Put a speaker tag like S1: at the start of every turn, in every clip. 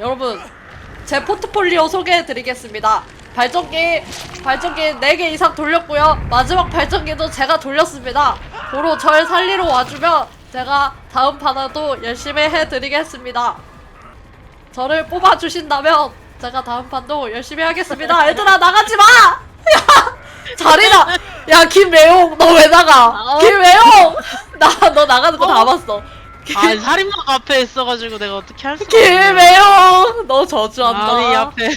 S1: 여러분 제 포트폴리오 소개해드리겠습니다. 발전기 발전기 4개 이상 돌렸고요. 마지막 발전기도 제가 돌렸습니다. 도로 절 살리러 와주면 제가 다음 판에도 열심히 해드리겠습니다. 저를 뽑아주신다면 제가 다음 판도 열심히 하겠습니다. 얘들아 나가지 마! 야 자리나 야 김매용 너 왜 나가?
S2: 어.
S1: 김매용 나 너 나가는 거다
S2: 어.
S1: 봤어.
S2: 아 살인마가 앞에 있어가지고 내가 어떻게 할 수가
S1: 김매용 너 저주한다.
S2: 아니 앞에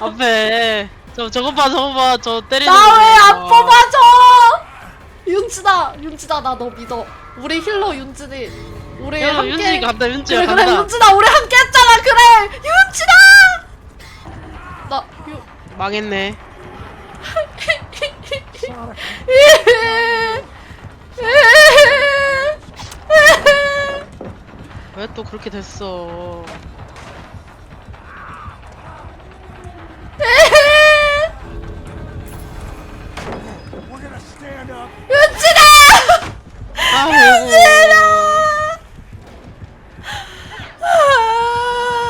S2: 앞에 저 저거 봐 저거 봐저 때리는
S1: 나 왜 안
S2: 거.
S1: 뽑아줘? 윤진아, 윤진아 나 너 믿어. 우리 힐러 윤진이, 우리
S2: 야,
S1: 함께.
S2: 윤진이 간다 윤진이
S1: 그래
S2: 간다
S1: 그래 윤진아 우리 함께 했잖아 그래 윤진아. 나 윤.
S2: 망했네 왜 또 그렇게 됐어
S1: 윤진아!
S2: 아이고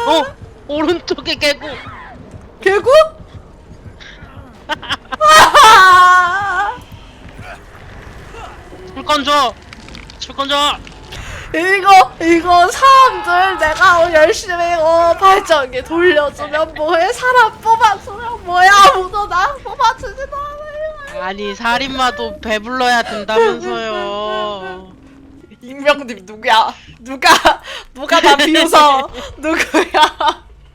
S2: 어 오른쪽에 개구
S1: 개구? 아!
S2: 줄건 줘 줄건 줘
S1: 이거 이거 사람들 내가 열심히 어 발전기 돌려주면 뭐해? 사람 뽑아주면 뭐야? 아무도 나 뽑아주지도 않아요.
S2: 아니 살인마도 배불러야 된다면서요.
S1: 익명님 누구야? 누가 누가 나 비웃어? 누구야